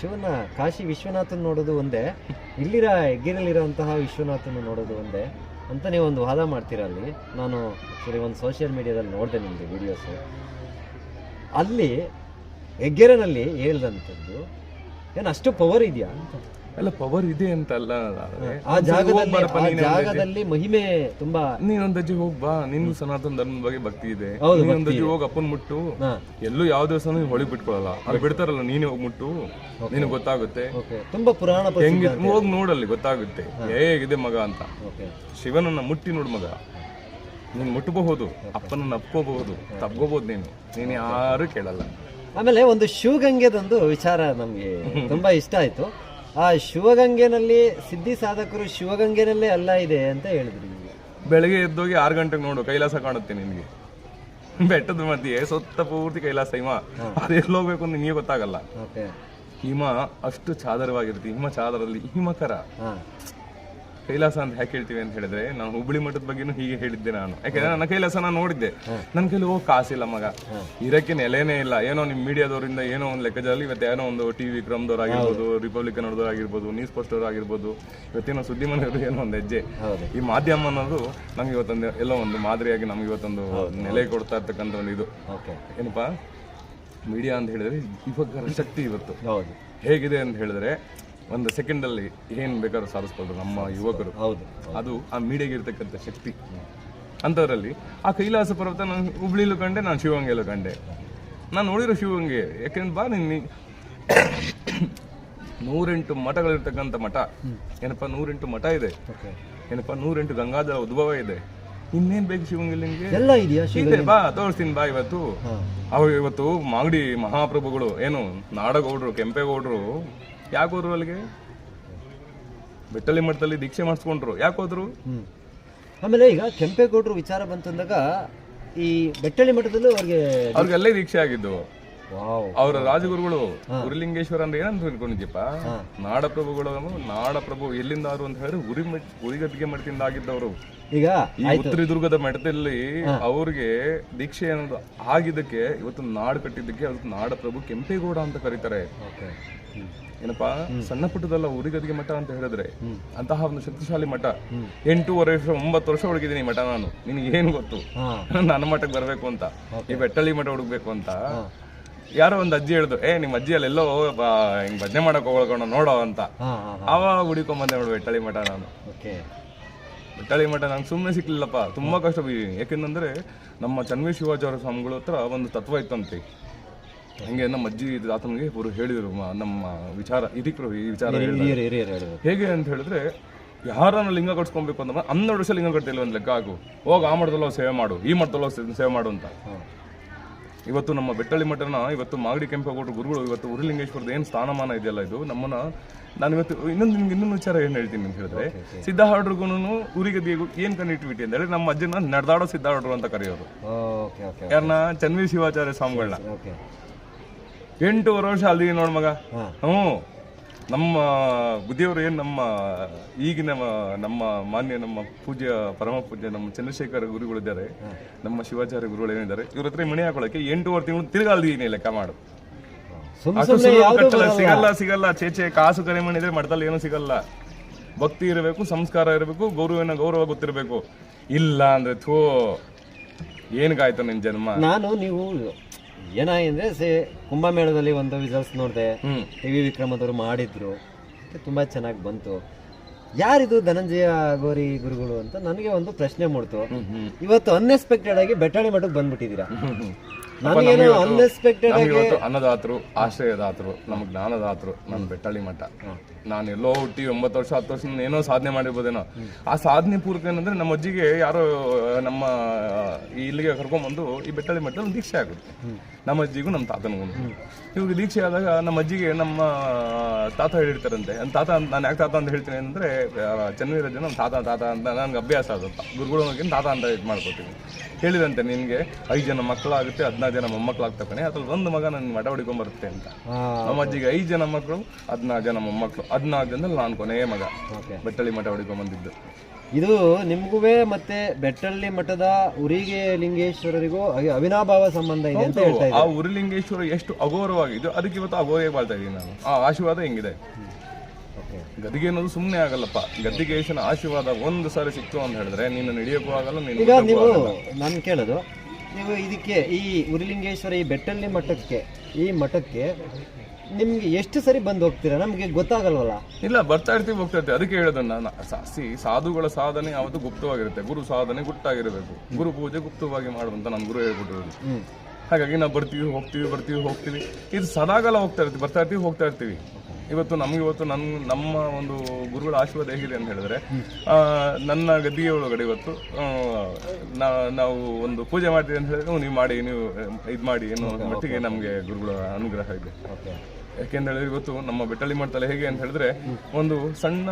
ಶಿವನ, ಕಾಶಿ ವಿಶ್ವನಾಥನ್ ನೋಡೋದು ಒಂದೇ, ಇಲ್ಲಿರ ಹೆಗ್ಗಿರಲ್ಲಿರುವಂತಹ ವಿಶ್ವನಾಥನ ನೋಡೋದು ಒಂದೇ ಅಂತ ನೀವು ಒಂದು ವಾದ ಮಾಡ್ತೀರ ಅಲ್ಲಿ? ನಾನು ಸರಿ ಒಂದು ಸೋಷಿಯಲ್ ಮೀಡಿಯಾದಲ್ಲಿ ನೋಡಿದೆ ನಿಮ್ಮದು ವಿಡಿಯೋಸ್ ಅಲ್ಲಿ ಹೆಗ್ಗೆರನಲ್ಲಿ ಹೇಳ್ದಂಥದ್ದು, ಏನು ಅಷ್ಟು ಪವರ್ ಇದೆಯಾ ಅಂತ. ಎಲ್ಲ ಪವರ್ ಇದೆ ಅಂತ ಅಲ್ಲ ಆದ್ರೆ ಆ ಜಾಗದಲ್ಲಿ ಆ. ಜಾಗದಲ್ಲಿ ಮಹಿಮೆ ತುಂಬಾ ಹೋಗ್ ಬಾ ನಿನ್ಗೂ ಸನಾತನ ಧರ್ಮದ ಬಗ್ಗೆ ಭಕ್ತಿ ಇದೆ. ನೀನೊಂದಜ್ಜಿ ಹೋಗಿ ಅಪ್ಪನ್ ಮುಟ್ಟು. ಎಲ್ಲೂ ಯಾವ ದಿವಸ ಹೊಳಿ ಬಿಟ್ಕೊಳಲ್ಲ. ಅಲ್ಲಿ ಬಿಡ್ತಾರಲ್ಲ ನೀನೇ ಹೋಗ್ ಮುಟ್ಟು. ನಿನಗೆ ಗೊತ್ತಾಗುತ್ತೆ. ತುಂಬಾ ಪುರಾಣ ಹೆಂಗೆ ಹೋಗಿ ನೋಡಲ್ಲಿ ಗೊತ್ತಾಗುತ್ತೆ. ಹೇಗಿದೆ ಮಗ ಅಂತ. ಶಿವನನ್ನ ಮುಟ್ಟಿ ನೋಡು ಮಗ. ನೀನ್ ಮುಟ್ಟಬಹುದು ಅಪ್ಪನನ್ನ ಅಪ್ಕೋಬಹುದು ತಪ್ಕೋಬಹುದು ನೀನು. ನೀನ್ ಯಾರು ಕೇಳಲ್ಲ. ಆಮೇಲೆ ಒಂದು ಶಿವಗಂಗೆದೊಂದು ವಿಚಾರ ನಮಗೆ ತುಂಬಾ ಇಷ್ಟ ಆಯ್ತು. ಆ ಶಿವಗಂಗೆನಲ್ಲಿ ಸಿದ್ಧಿ ಸಾಧಕರು ಶಿವಗಂಗೆನಲ್ಲೇ ಅಲ್ಲ ಇದೆ ಅಂತ ಹೇಳಿದ್ರು ನೀವು ಬೆಳಗ್ಗೆ ಎದ್ದೋಗಿ ಆರು ಗಂಟೆಗೆ ನೋಡು ಕೈಲಾಸ ಕಾಣುತ್ತೆ ನಿನಗೆ. ಬೆಟ್ಟದ ಮಧ್ಯೆ ಸುತ್ತ ಪೂರ್ತಿ ಕೈಲಾಸ ಹಿಮ. ಅದೆಲ್ಲಿ ಹೋಗ್ಬೇಕು ಅಂತ ನಿಮಗೆ ಗೊತ್ತಾಗಲ್ಲ. ಓಕೆ. ಹಿಮ ಅಷ್ಟು ಚಾದರವಾಗಿರುತ್ತೆ ಹಿಮ ಚಾದರಲ್ಲಿ ಹಿಮಕರ. ಕೈಲಾಸ ಅಂತ ಯಾಕೆ ಹೇಳ್ತೀವಿ ಅಂತ ಹೇಳಿದ್ರೆ ನಾನು ಹುಬ್ಬಳ್ಳಿ ಮಠದ ಬಗ್ಗೆನೂ ಹೀಗೆ ಹೇಳಿದ್ದೆ ನಾನು. ಯಾಕಂದ್ರೆ ನನ್ನ ಕೈಲಾಸ ನಾನು ನೋಡಿದ್ದೆ. ನನ್ನ ಕೈಲಿ ಹೋಗಿ ಕಾಸಿಲ್ಲ ಮಗ. ಇರಕ್ಕೆ ನೆಲೆನೇ ಇಲ್ಲ. ಏನೋ ನಿಮ್ಮ ಮೀಡಿಯಾದವರಿಂದ ಏನೋ ಒಂದು ಲೆಕ್ಕದಲ್ಲಿ ಇವತ್ತು ಏನೋ ಒಂದು ಟಿ ವಿ ವಿಕ್ರಮ್ದವ್ರು ಆಗಿರ್ಬೋದು ರಿಪಬ್ಲಿಕ್ ಅವ್ರದ್ದು ಆಗಿರ್ಬೋದು ನ್ಯೂಸ್ ಪೋಸ್ಟ್ ಅವ್ರು ಆಗಿರ್ಬೋದು ಇವತ್ತೇನೋ ಸುದ್ದಿ ಮನೆಯವರು ಏನೋ ಒಂದು ಹೆಜ್ಜೆ. ಈ ಮಾಧ್ಯಮ ಅನ್ನೋದು ನಮ್ಗೆ ಇವತ್ತೊಂದು ಎಲ್ಲೋ ಒಂದು ಮಾದರಿಯಾಗಿ ನಮ್ಗೆ ಇವತ್ತೊಂದು ನೆಲೆ ಕೊಡ್ತಾ ಇರ್ತಕ್ಕಂಥ ಒಂದು ಇದು. ಓಕೆ. ಏನಪ್ಪಾ? ಮೀಡಿಯಾ ಅಂತ ಹೇಳಿದ್ರೆ ಇವಾಗ ಶಕ್ತಿ ಇವತ್ತು. ಹೇಗಿದೆ ಅಂತ ಹೇಳಿದ್ರೆ ಒಂದು ಸೆಕೆಂಡ್ ಅಲ್ಲಿ ಏನ್ ಬೇಕಾದ್ರೂ ಸಾಧಿಸ್ಬೋದು ನಮ್ಮ ಯುವಕರು. ಹೌದು. ಅದು ಆ ಮೀಡಿಯಾಗೆ ಇರ್ತಕ್ಕಂಥ ಶಕ್ತಿ. ಅಂಥದ್ರಲ್ಲಿ ಆ ಕೈಲಾಸ ಪರ್ವತ ನಾನು ಹುಬ್ಳಿಲು ಕಂಡೆ ನಾನು ಶಿವಗಂಗೆಯಲ್ಲೂ ಕಂಡೆ. ನಾನು ನೋಡಿರೋ ಶಿವಗಂಗೆ ಯಾಕೆಂದ್ರೆ ಬಾ ನಿನ್ನಿ ನೂರೆಂಟು ಮಠಗಳಿರ್ತಕ್ಕಂಥ ಮಠ. ಏನಪ್ಪ ನೂರೆಂಟು ಮಠ ಇದೆ. ಏನಪ್ಪ ನೂರೆಂಟು ಗಂಗಾಧರ ಉದ್ಭವ ಇದೆ. ಇನ್ನೇನ್ ಬೇಕು ಶಿವಂಗಿಲ್ಲ ನಿಮ್ಗೆ ಎಲ್ಲ ಇದೆಯಾ ಇದೆ ಬಾ ತೋರಿಸ್ತೀನಿ ಬಾ ಇವತ್ತು. ಅವ ಇವತ್ತು ಮಾಗಡಿ ಮಹಾಪ್ರಭುಗಳು ಏನು ನಾಡಗೌಡರು ಕೆಂಪೇಗೌಡರು ಯಾಕೆ ಹೋದ್ರು ಅಲ್ಲಿಗೆ? ಬೆಟ್ಟಲಿ ಮಠದಲ್ಲಿ ದೀಕ್ಷೆ ಮಾಡಿಸ್ಕೊಂಡ್ರು. ಯಾಕೆ ಹೋದ್ರು? ಆಮೇಲೆ ಈಗ ಕೆಂಪೇಗೌಡರು ವಿಚಾರ ಬಂತಂದಾಗ ಈ ಬೆಟ್ಟಳ್ಳಿ ಮಠದಲ್ಲೂ ಅವ್ರಿಗೆ ಅವ್ರಿಗೆಲ್ಲೇ ದೀಕ್ಷೆ ಆಗಿದ್ದು. ಅವರ ರಾಜಗುರುಗಳು ಉರಿಲಿಂಗೇಶ್ವರ ಅಂದ್ರೆ ಏನಂತ ತಿಳ್ಕೊಂಡಿದ್ಯಪ್ಪ ನಾಡಪ್ರಭುಗಳು ನಾಡಪ್ರಭು ಎಲ್ಲಿಂದಾರು ಅಂತ ಹೇಳಿದ್ರೆ ಉರಿ ಉರಿಗದ್ಗೆ ಮಠದಿಂದ ಆಗಿದ್ದವರು. ಈಗ ಈ ಉತ್ತರ ದುರ್ಗದ ಮಠದಲ್ಲಿ ಅವ್ರಿಗೆ ದೀಕ್ಷೆ ಅನ್ನೋದು ಆಗಿದ್ದಕ್ಕೆ ಇವತ್ತು ನಾಡು ಕಟ್ಟಿದ್ದಕ್ಕೆ ಅದಕ್ಕೆ ನಾಡಪ್ರಭು ಕೆಂಪೇಗೌಡ ಅಂತ ಕರೀತಾರೆ. ಏನಪ್ಪಾ? ಸಣ್ಣ ಪುಟ್ಟದಲ್ಲ ಉರಿಗದಿಗೆ ಮಠ ಅಂತ ಹೇಳಿದ್ರೆ ಅಂತಹ ಒಂದು ಶಕ್ತಿಶಾಲಿ ಮಠ. ಎಂಟೂವರೆ ವರ್ಷ ಒಂಬತ್ತು ವರ್ಷ ಹುಡುಗಿದ್ದೀನಿ ಮಠ ನಾನು. ನಿನಗೆ ಏನ್ ಗೊತ್ತು ನನ್ನ ಮಠಕ್ಕೆ ಬರ್ಬೇಕು ಅಂತ. ಈ ಬೆಟ್ಟಳ್ಳಿ ಮಠ ಹುಡುಕ್ಬೇಕು ಅಂತ. ಯಾರೋ ಒಂದು ಅಜ್ಜಿ ಹೇಳ್ದು ಏ ನಿಮ್ಮ ಅಜ್ಜಿ ಅಲ್ಲೆಲ್ಲೋ ಹಿಂಗ್ ಭಜನೆ ಮಾಡಕ್ ಹೋಗೋಣ ನೋಡೋ ಅಂತ. ಅವಾಗ ಹುಡಿಕೊಂಡ್ ಬಂದೆ ನೋಡು ಬೆಟ್ಟಳಿ ಮಠ ನಾನು. ಬೆಟ್ಟಳಿ ಮಠ ನಂಗೆ ಸುಮ್ಮನೆ ಸಿಕ್ಲಿಲ್ಲಪ್ಪ ತುಂಬಾ ಕಷ್ಟ ಬಿದ್ದೀನಿ ಯಾಕೆಂದ್ರೆ ನಮ್ಮ ಚನ್ವಿ ಶಿವಾಚಾರ್ಯ ಸ್ವಾಮಿಗಳ ಹತ್ರ ಒಂದು ತತ್ವ ಇತ್ತಂತೆ. ಹಂಗೆ ನಮ್ಮ ಅಜ್ಜಿ ಆತನಿಗೆ ಇವರು ಹೇಳಿದ್ರು ನಮ್ಮ ವಿಚಾರ ಇದಕ್ಕೆ ಈ ವಿಚಾರ ಹೇಗೆ ಅಂತ ಹೇಳಿದ್ರೆ ಯಾರನ್ನ ಲಿಂಗ ಕಟ್ಸ್ಕೊಬೇಕು ಅಂದ್ರೆ ಹನ್ನೆರಡು ವರ್ಷ ಲಿಂಗ ಕಟ್ತಿಲ್ಲ ಒಂದು ಲೆಕ್ಕ ಹಾಕು. ಹೋಗ ಆ ಮಠದಲ್ಲೋ ಸೇವೆ ಮಾಡು ಈ ಮಠದಲ್ಲಿ ಸೇವೆ ಮಾಡು ಅಂತ. ಇವತ್ತು ನಮ್ಮ ಬೆಟ್ಟಳ್ಳಿ ಮಠನ ಇವತ್ತು ಮಾಗಡಿ ಕೆಂಪೇಗೌಡರು ಗುರುಗಳು ಇವತ್ತು ಉರುಲಿಂಗೇಶ್ವರದ ಏನು ಸ್ಥಾನಮಾನ ಇದೆಯಲ್ಲ ಇದು? ನಮ್ಮನ್ನ ನಾನು ಇವತ್ತು ಇನ್ನೊಂದು ನಿಮ್ಗೆ ಇನ್ನೊಂದು ವಿಚಾರ ಏನು ಹೇಳ್ತೀನಿ ಅಂತ ಹೇಳಿದ್ರೆ ಸಿದ್ಧಾರ್ಡ್ರಿಗೂ ಊರಿಗದಿಗೂ ಏನು ಕನೆಕ್ಟಿವಿಟಿ ಅಂತ ಹೇಳಿ ನಮ್ಮ ಅಜ್ಜನ ನಡೆದಾಡೋ ಸಿದ್ಧಾರ್ಡ್ರು ಅಂತ ಕರೆಯೋರು ಯಾರನ್ನ ಚನ್ವಿ ಶಿವಾಚಾರ್ಯ ಸ್ವಾಮಿಗಳನ್ನ ಎಂಟೂವರೆ ವರ್ಷ ಅಲ್ಲಿ ನೋಡ್ ಮಗ. ಹ್ಞೂ. ನಮ್ಮ ಬುದ್ಧಿಯವರು ಏನು ನಮ್ಮ ಈಗಿನ ನಮ್ಮ ಮಾನ್ಯ ನಮ್ಮ ಪೂಜ್ಯ ಪರಮ ಪೂಜ್ಯ ನಮ್ಮ ಚಂದ್ರಶೇಖರ ಗುರುಗಳಿದ್ದಾರೆ ನಮ್ಮ ಶಿವಾಚಾರ್ಯ ಗುರುಗಳು ಏನಿದ್ದಾರೆ ಇವ್ರ ಹತ್ರ ಮಣಿ ಹಾಕೊಳಕ್ಕೆ ಎಂಟೂವರೆ ತಿಂಗಳು ತಿರ್ಗಾಲ್ದೀನಿ ಲೆಕ್ಕ ಮಾಡು ಸಿಗಲ್ಲ ಸಿಗಲ್ಲ ಚೇಚೆ ಕಾಸು ಕರೆ ಮಾಡಿದ್ರೆ ಮಠದಲ್ಲಿ ಏನೂ ಸಿಗಲ್ಲ. ಭಕ್ತಿ ಇರಬೇಕು ಸಂಸ್ಕಾರ ಇರಬೇಕು ಗೌರವನ ಗೌರವ ಗೊತ್ತಿರಬೇಕು. ಇಲ್ಲ ಅಂದ್ರೆ ಥೋ ಏನ್ಗಾಯ್ತು ನಿನ್ ಜನ್ಮ? ನಾನು ನೀವು ಏನಾಗಿದೆ ಸೇ ಕುಂಭಮೇಳದಲ್ಲಿ ಒಂದು ರಿಸಲ್ಟ್ಸ್ ನೋಡಿದೆ ಟಿ ವಿ ವಿಕ್ರಮದವರು ಮಾಡಿದ್ರು. ತುಂಬಾ ಚೆನ್ನಾಗಿ ಬಂತು. ಯಾರಿದು ಧನಂಜಯ ಗೋರಿ ಗುರುಗಳು ಅಂತ ನನಗೆ ಒಂದು ಪ್ರಶ್ನೆ ಮೂಡ್ತು. ಇವತ್ತು ಅನ್ಎಕ್ಸ್ಪೆಕ್ಟೆಡ್ ಆಗಿ ಬೆಟ್ಟಾಳಿ ಮಠಕ್ಕೆ ಬಂದ್ಬಿಟ್ಟಿದ್ದೀರಾ? ನನಗೇನು ಅನ್ಎಕ್ಸ್ಪೆಕ್ಟೆಡ್ ಆಗಿ ಅನ್ನದಾತರು ಆಶ್ರಯದಾತರು ನಮ್ಗೆ ಜ್ಞಾನದಾತರು ನಮ್ಮ ಬೆಟ್ಟಳ್ಳಿ ಮಠ. ನಾನು ಎಲ್ಲೋ ಹುಟ್ಟಿ ಒಂಬತ್ತು ವರ್ಷ ಹತ್ತು ವರ್ಷ ಏನೋ ಸಾಧನೆ ಮಾಡಿರ್ಬೋದೇನೋ. ಆ ಸಾಧನೆ ಪೂರ್ವಕ ಏನಂದ್ರೆ ನಮ್ಮ ಅಜ್ಜಿಗೆ ಯಾರೋ ನಮ್ಮ ಈ ಇಲ್ಲಿಗೆ ಕರ್ಕೊಂಡ್ಬಂದು ಈ ಬೆಟ್ಟಳಿ ಮಠದಲ್ಲಿ ಒಂದು ದೀಕ್ಷೆ ಆಗುತ್ತೆ. ನಮ್ಮ ಅಜ್ಜಿಗೂ ನಮ್ಮ ತಾತನಿಗೂ ಇವಾಗ ದೀಕ್ಷೆ ಆದಾಗ ನಮ್ಮ ಅಜ್ಜಿಗೆ ನಮ್ಮ ತಾತ ಹೇಳಿರ್ತಾರಂತೆ. ನನ್ನ ತಾತ ನಾನು ಯಾಕೆ ತಾತ ಅಂತ ಹೇಳ್ತೀನಿ ಅಂದ್ರೆ ಜನ ನಮ್ಮ ತಾತ ತಾತ ಅಂತ ನನಗೆ ಅಭ್ಯಾಸ ಆಗುತ್ತೆ ಗುರುಗಳು ತಾತ ಅಂತ ಇದು ಮಾಡ್ಕೊತೀನಿ ಹೇಳಿದಂತೆ ನಿನ್ಗೆ ಐದು ಜನ ಮಕ್ಕಳಾಗುತ್ತೆ ಹದಿನಾರು ಜನ ಮೊಮ್ಮಕ್ಕಳು ಕಣೆ ಅದ್ರಲ್ಲಿ ಒಂದು ಮಗ ನನ್ನ ಮಡ ಹೊಡಿಕೊಂಡ್ಬರುತ್ತೆ ಅಂತ. ನಮ್ಮ ಅಜ್ಜಿಗೆ ಐದು ಜನ ಮಕ್ಕಳು ಹದಿನಾರು ಜನ ಮೊಮ್ಮಕ್ಕಳು. ಹದಿನಾಲ್ಕು ಜನದಲ್ಲಿ ನಾನು ಕೊನೆಯ ಮಗ. ಓಕೆ ಬೆಟ್ಟಳ್ಳಿ ಮಠ ಹೊಡಿಕೊಂಡು ಬಂದಿದ್ದು. ಇದು ನಿಮಗೂ ಮತ್ತೆ ಬೆಟ್ಟಳ್ಳಿ ಮಠದ ಉರಿಗೆ ಲಿಂಗೇಶ್ವರರಿಗೂ ಅವಿ- ಅವಿನಾಭಾವ ಸಂಬಂಧ ಇದೆ ಅಂತ ಹೇಳ್ತಾ ಆ ಉರಿ ಲಿಂಗೇಶ್ವರ ಎಷ್ಟು ಅಘೋರವಾಗಿದ್ದು ಅದಕ್ಕೆ ಇವತ್ತು ಅಘೋರಿಗೆ ಬಾಳ್ತಾ ಇದ್ದೀನಿ ನಾನು ಆ ಆಶೀರ್ವಾದ ಹೆಂಗಿದೆ? ಓಕೆ ಗದ್ದಿಗೆ ಅನ್ನೋದು ಸುಮ್ಮನೆ ಆಗಲ್ಲಪ್ಪ. ಗದ್ದಿಗೇಶನ ಆಶೀರ್ವಾದ ಒಂದು ಸಾರಿ ಸಿಕ್ತು ಅಂತ ಹೇಳಿದ್ರೆ ನೀನು ನಡೆಯೋಕ್ಕೂ ಆಗಲ್ಲ ನೀನು ಈಗ ನೀವು ಆಗಲ್ಲ. ನಾನು ಕೇಳೋದು ನೀವು ಇದಕ್ಕೆ ಈ ಉರಿಲಿಂಗೇಶ್ವರ ಈ ಬೆಟ್ಟಳ್ಳಿ ಮಠಕ್ಕೆ ಈ ಮಠಕ್ಕೆ ನಿಮ್ಗೆ ಎಷ್ಟು ಸರಿ ಬಂದು ಹೋಗ್ತೀರಾ? ನಮಗೆ ಗೊತ್ತಾಗಲ್ವಲ್ಲ? ಇಲ್ಲ ಬರ್ತಾ ಇರ್ತೀವಿ ಹೋಗ್ತಾ ಇರ್ತೀವಿ. ಅದಕ್ಕೆ ಹೇಳೋದು ನಾನು ಸಾಸಿ ಸಾಧುಗಳ ಸಾಧನೆ ಯಾವತ್ತು ಗುಪ್ತವಾಗಿರುತ್ತೆ. ಗುರು ಸಾಧನೆ ಗುಟ್ಟಾಗಿರಬೇಕು ಗುರು ಪೂಜೆ ಗುಪ್ತವಾಗಿ ಮಾಡುವಂತ ನಮ್ಮ ಗುರು ಹೇಳ್ಬಿಟ್ಟಿರೋದು ಹಾಗಾಗಿ ನಾವು ಬರ್ತೀವಿ ಹೋಗ್ತೀವಿ ಬರ್ತೀವಿ ಹೋಗ್ತೀವಿ. ಇದು ಸದಾಕಾಲ ಹೋಗ್ತಾ ಇರ್ತೀವಿ ಬರ್ತಾ ಇರ್ತೀವಿ ಹೋಗ್ತಾ ಇರ್ತೀವಿ. ಇವತ್ತು ನಮ್ಗೆ ಇವತ್ತು ನನ್ನ ನಮ್ಮ ಒಂದು ಗುರುಗಳ ಆಶೀರ್ವಾದ ಹೇಗಿದೆ ಅಂತ ಹೇಳಿದ್ರೆ ನನ್ನ ಗದ್ದಿಗೆ ಒಳಗಡೆ ಇವತ್ತು ನಾವು ಒಂದು ಪೂಜೆ ಮಾಡ್ತೀವಿ ಅಂತ ಹೇಳಿದ್ರೆ "ಹ್ಞೂ, ನೀವು ಮಾಡಿ ನೀವು ಇದು ಮಾಡಿ ಏನು ಮಟ್ಟಿಗೆ ನಮಗೆ ಗುರುಗಳ ಅನುಗ್ರಹ ಇದೆ. ಓಕೆ ಯಾಕೆಂತ ಹೇಳಿದ್ರೆ ಇವತ್ತು ನಮ್ಮ ಬೆಟ್ಟಳ್ಳಿ ಮಾಡ್ತಲ್ಲ ಹೇಗೆ ಅಂತ ಹೇಳಿದ್ರೆ ಒಂದು ಸಣ್ಣ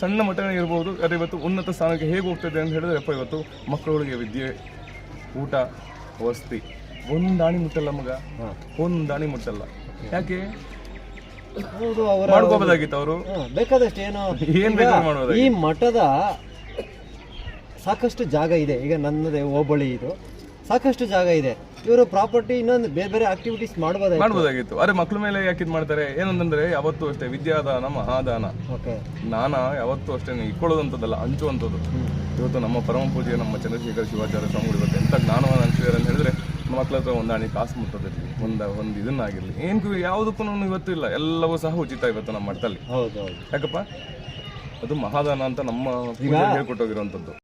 ಸಣ್ಣ ಮಟ್ಟನೇ ಇರ್ಬೋದು ಅದೇ ಇವತ್ತು ಉನ್ನತ ಸ್ಥಾನಕ್ಕೆ ಹೇಗೆ ಹೋಗ್ತದೆ ಅಂತ ಹೇಳಿದ್ರೆ ಅಪ್ಪ ಇವತ್ತು ಮಕ್ಕಳುಗಳಿಗೆ ವಿದ್ಯೆ ಊಟ ವಸತಿ ಒಂದು ದಾಣಿ ಮುಟ್ಟಲ್ಲ ಮಗ ಒಂದು ದಾಣಿ ಮುಟ್ಟಲ್ಲ. ಯಾಕೆ? ಅವರ ಮಾಡ್ಕೋಬೋದಾಗಿತ್ತು ಅವರು. ಹಾ, ಬೇಕಾದಷ್ಟು ಏನು ಏನ್ ಬೇಕಾದ್ರೂ ಮಾಡ್ಬೋದಾಗಿತ್ತು. ಈ ಮಠದ ಸಾಕಷ್ಟು ಜಾಗ ಇದೆ. ಈಗ ನನ್ನದೇ ಹೋಬಳಿ ಇದು. ಸಾಕಷ್ಟು ಜಾಗ ಇದೆ. ಇವರು ಪ್ರಾಪರ್ಟಿ ಇನ್ನೊಂದು ಬೇರೆ ಬೇರೆ ಆಕ್ಟಿವಿಟೀಸ್ ಮಾಡಬಹುದು ಮಾಡ್ಬೋದಾಗಿತ್ತು. ಅರೆ ಮಕ್ಳ ಮೇಲೆ ಯಾಕೆ ಇದು ಮಾಡ್ತಾರೆ? ಏನಂತಂದ್ರೆ ಯಾವತ್ತೂ ಅಷ್ಟೇ ವಿದ್ಯಾದಾನ ಮಹಾದಾನ. ಓಕೆ. ಜ್ಞಾನ ಯಾವತ್ತೂ ಅಷ್ಟೇ ಇಟ್ಕೊಳ್ಳೋದಂಥದ್ದಲ್ಲ ಹಂಚುವಂಥದ್ದು. ಇವತ್ತು ನಮ್ಮ ಪರಮ ಪೂಜೆ ನಮ್ಮ ಚಂದ್ರಶೇಖರ ಶಿವಾಚಾರ್ಯ ಸ್ವಾಮಿಗಳು ಇವತ್ತು ಎಂಥ ಜ್ಞಾನವನ್ನು ಹಂಚಿದ್ದಾರೆ ಅಂತ ಹೇಳಿದ್ರೆ ಮಕ್ಕಳ ಹತ್ರ ಒಂದಾಣಿ ಕಾಸು ಮುಟ್ಟೋದಿರಲಿ ಒಂದು ಒಂದು ಇದನ್ನಾಗಿರಲಿ. ಏನಕ್ಕೂ ಯಾವುದಕ್ಕೂ ಇವತ್ತು ಇಲ್ಲ. ಎಲ್ಲವೂ ಸಹ ಉಚಿತ ಇವತ್ತು ನಮ್ಮ ಮಠದಲ್ಲಿ. ಹೌದು ಹೌದು ಯಾಕಪ್ಪ? ಅದು ಮಹಾದಾನ ಅಂತ ನಮ್ಮ ಹೇಳ್ಕೊಟ್ಟೋಗಿರುವಂಥದ್ದು.